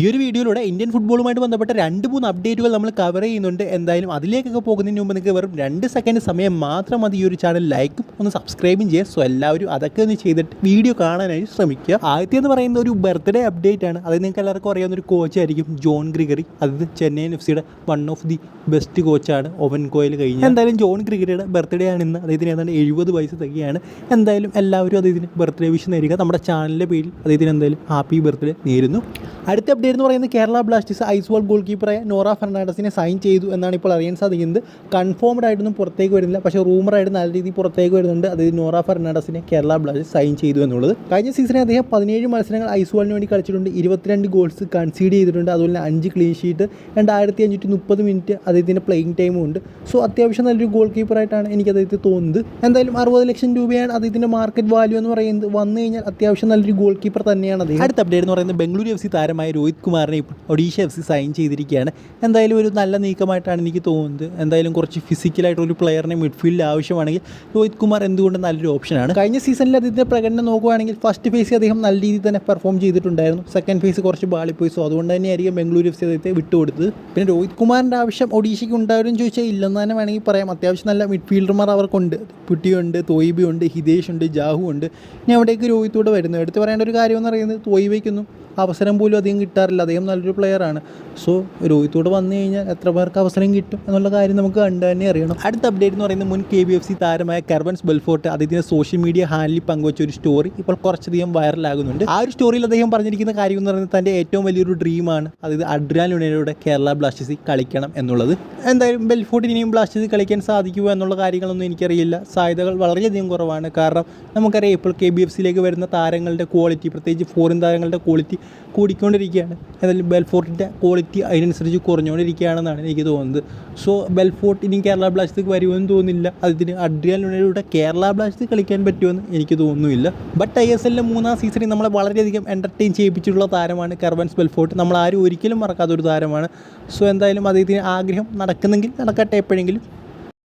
ഈ ഒരു വീഡിയോയിലൂടെ ഇന്ത്യൻ ഫുട്ബോളുമായിട്ട് ബന്ധപ്പെട്ട രണ്ട് മൂന്ന് അപ്ഡേറ്റുകൾ നമ്മൾ കവർ ചെയ്യുന്നുണ്ട്. എന്തായാലും അതിലേക്കൊക്കെ പോകുന്നതിന് മുമ്പ് നിങ്ങൾക്ക് വെറും രണ്ട് സെക്കൻഡ് സമയം മാത്രം മതി ഈ ഒരു ചാനൽ ലൈക്കും ഒന്ന് സബ്സ്ക്രൈബും ചെയ്യുക. സോ എല്ലാവരും അതൊക്കെ ഒന്ന് ചെയ്തിട്ട് വീഡിയോ കാണാനായി ശ്രമിക്കുക. ആദ്യത്തെ എന്ന് പറയുന്ന ഒരു ബർത്ത്ഡേ അപ്ഡേറ്റ് ആണ്. അത് നിങ്ങൾക്ക് എല്ലാവർക്കും അറിയാവുന്ന ഒരു കോച്ചായിരിക്കും ജോൺ ഗ്രിഗറി. അത് ചെന്നൈയിൻ എഫ് സിയുടെ വൺ ഓഫ് ദി ബെസ്റ്റ് കോച്ചാണ് ഓവൻ കോയിൽ കഴിഞ്ഞ് എന്തായാലും ജോൺ ഗ്രിഗറിയുടെ ബർത്ത്ഡേ ആണ് ഇന്ന്. അദ്ദേഹത്തിന് ഏതാണ്ട് എഴുപത് വയസ്സ് തികയാണ്. എന്തായാലും എല്ലാവരും അദ്ദേഹത്തിന് ബർത്ത്ഡേ വിഷ് നേരിടുക നമ്മുടെ ചാനലിന്റെ പേരിൽ അദ്ദേഹത്തിന് എന്തായാലും ഹാപ്പി ബർത്ത്ഡേ നേരുന്നു. അടുത്ത അപ്ഡേറ്റ് എന്ന് പറയുന്നത് കേരള ബ്ലാസ്റ്റേഴ്സ് ഐസ്വാൾ ഗോൾ കീപ്പറായ നോറ ഫെർണാണ്ടസിനെ സൈൻ ചെയ്തു എന്നാണ് ഇപ്പോൾ അറിയാൻ സാധിക്കുന്നത്. കൺഫേംഡ് ആയിട്ടൊന്നും പുറത്തേക്ക് വരുന്നില്ല. പക്ഷേ റൂമറായിട്ട് നല്ല രീതിയിൽ പുറത്തേക്ക് വരുന്നുണ്ട്. അത് നോറ ഫെർണാണ്ടസിനെ കേരള ബ്ലാസ്റ്റേഴ്സ് സൈൻ ചെയ്തു എന്നുള്ളത്. കഴിഞ്ഞ സീസണിൽ അദ്ദേഹം പതിനേഴ് മത്സരങ്ങൾ ഐസ്വാളിന് വേണ്ടി കളിച്ചിട്ടുണ്ട്. ഇരുപത്തിരണ്ട് ഗോൾസ് കൺസീഡ് ചെയ്തിട്ടുണ്ട്. അതുപോലെ തന്നെ അഞ്ച് ക്ലീൻ ഷീറ്റ് രണ്ടായിരത്തി അഞ്ഞൂറ്റി മുപ്പത് മിനിറ്റ് അദ്ദേഹത്തിന്റെ പ്ലേയിങ് ടൈമും ഉണ്ട്. സോ അത്യാവശ്യം നല്ലൊരു ഗോൾ കീപ്പറായിട്ടാണ് എനിക്ക് അദ്ദേഹത്തെ തോന്നുന്നത്. എന്തായാലും അറുപത് ലക്ഷം രൂപയാണ് അദ്ദേഹത്തിന്റെ മാർക്കറ്റ് വാല്യൂ എന്ന് പറയുന്നത്. വന്നു കഴിഞ്ഞാൽ അത്യാവശ്യം നല്ലൊരു ഗോൾ കീപ്പർ തന്നെയാണ് അദ്ദേഹം. അടുത്ത അപ്ഡേറ്റ് എന്ന് പറയുന്നത് ബംഗളൂരു എഫ് സി താരമായ രോഹിത് കുമാറിനെ ഒഡീഷ എഫ് സി സൈൻ ചെയ്തിരിക്കുകയാണ്. എന്തായാലും ഒരു നല്ല നീക്കമായിട്ടാണ് എനിക്ക് തോന്നുന്നത്. എന്തായാലും കുറച്ച് ഫിസിക്കലായിട്ട് ഒരു പ്ലെയറിനെ മിഡ്ഫീൽഡിൽ ആവശ്യമാണെങ്കിൽ രോഹിത് കുമാർ എന്തുകൊണ്ട് നല്ലൊരു ഓപ്ഷനാണ് കഴിഞ്ഞ സീസണിൽ അദ്ദേഹത്തിന്റെ പ്രകടനം നോക്കുകയാണെങ്കിൽ ഫസ്റ്റ് ഫേസ് അദ്ദേഹം നല്ല രീതിയിൽ തന്നെ പെർഫോം ചെയ്തിട്ടുണ്ടായിരുന്നു. സെക്കൻഡ് ഫേസ് കുറച്ച് ബാളിപ്പോയി. സോ അതുകൊണ്ട് തന്നെയായിരിക്കും ബംഗളൂരു എഫ് സി അദ്ദേഹത്തെ വിട്ടുകൊടുത്തത്. പിന്നെ രോഹിത് കുമാറിന്റെ ആവശ്യം ഒഡീഷയ്ക്ക് ഉണ്ടാവരും ചോദിച്ചാൽ ഇല്ലെന്ന് തന്നെ വേണമെങ്കിൽ പറയാം. അത്യാവശ്യം നല്ല മിഡ്ഫീൽഡർമാർ അവർക്കുണ്ട്. പുട്ടിയുണ്ട് തോയിബിയുണ്ട് ഹിതേഷ് ഉണ്ട് ജാഹു ഉണ്ട് ഇനി അവിടേക്ക് രോഹിത്തോട് വരുന്നു. എടുത്ത് പറയേണ്ട ഒരു കാര്യം എന്ന് പറയുന്നത് തോയിബയ്ക്കൊന്നും അവസരം പോലും അധികം കിട്ടാറില്ല. അദ്ദേഹം നല്ലൊരു പ്ലെയറാണ് സോ രോഹിത്തോട് വന്നു കഴിഞ്ഞാൽ എത്ര പേർക്ക് അവസരം കിട്ടും എന്നുള്ള കാര്യം നമുക്ക് കണ്ടു തന്നെ അറിയണം. അടുത്ത അപ്ഡേറ്റ് എന്ന് പറയുന്നത് മുൻ കെ ബി എഫ് സി താരമായ കർബൻസ് ബെൽഫോർട്ട് അദ്ദേഹത്തിന്റെ സോഷ്യൽ മീഡിയ ഹാൻഡിൽ പങ്കുവച്ച ഒരു സ്റ്റോറി ഇപ്പോൾ കുറച്ചധികം വൈറലാകുന്നുണ്ട് ആ ഒരു സ്റ്റോറിയിൽ അദ്ദേഹം പറഞ്ഞിരിക്കുന്ന കാര്യം എന്ന് പറയുന്നത് തന്റെ ഏറ്റവും വലിയൊരു ഡ്രീമാണ് അതായത് അഡ്രാൻ യുണൈറ്റഡ് കേരള ബ്ലാസ്റ്റേഴ്സിൽ കളിക്കണം എന്നുള്ളത്. എന്തായാലും ബെൽഫോർട്ടിന് ഇനിയും ബ്ലാസ്റ്റേഴ്സിൽ കളിക്കാൻ സാധിക്കുമോ എന്നുള്ള കാര്യങ്ങളൊന്നും എനിക്കറിയില്ല. സാധ്യതകൾ വളരെയധികം കുറവാണ്. കാരണം നമുക്കറിയാം ഇപ്പോൾ കെ ബി എഫ് സിയിലേക്ക് വരുന്ന താരങ്ങളുടെ ക്വാളിറ്റി പ്രത്യേകിച്ച് ഫോറിൻ താരങ്ങളുടെ ക്വാളിറ്റി കൂടിക്കൊണ്ടിരിക്കുകയാണ്. എന്തായാലും ബെൽഫോർട്ടിന്റെ ക്വാളിറ്റി അതിനനുസരിച്ച് കുറഞ്ഞുകൊണ്ടിരിക്കുകയാണെന്നാണ് എനിക്ക് തോന്നുന്നത്. സോ ബെൽഫോർട്ട് ഇനി കേരള ബ്ലാസ്റ്റേഴ്സിലേക്ക് വരുമെന്ന് തോന്നുന്നില്ല. അതിന് യുണൈറ്റഡ് കേരള ബ്ലാസ്റ്റേഴ്സ് കളിക്കാൻ പറ്റുമെന്ന് എനിക്ക് തോന്നുന്നില്ല. ബട്ട് ഐ എസ് എല്ലിന്റെ മൂന്നാം സീസണിൽ നമ്മളെ വളരെയധികം എന്റർടൈൻ ചെയ്യിപ്പിച്ചിട്ടുള്ള താരമാണ് കർവൻസ് ബെൽഫോർട്ട്. നമ്മൾ ആരും ഒരിക്കലും മറക്കാത്ത ഒരു താരമാണ്. സോ എന്തായാലും അദ്ദേഹത്തിന് ആഗ്രഹം നടക്കുന്നെങ്കിൽ നടക്കട്ടെ എപ്പോഴെങ്കിലും.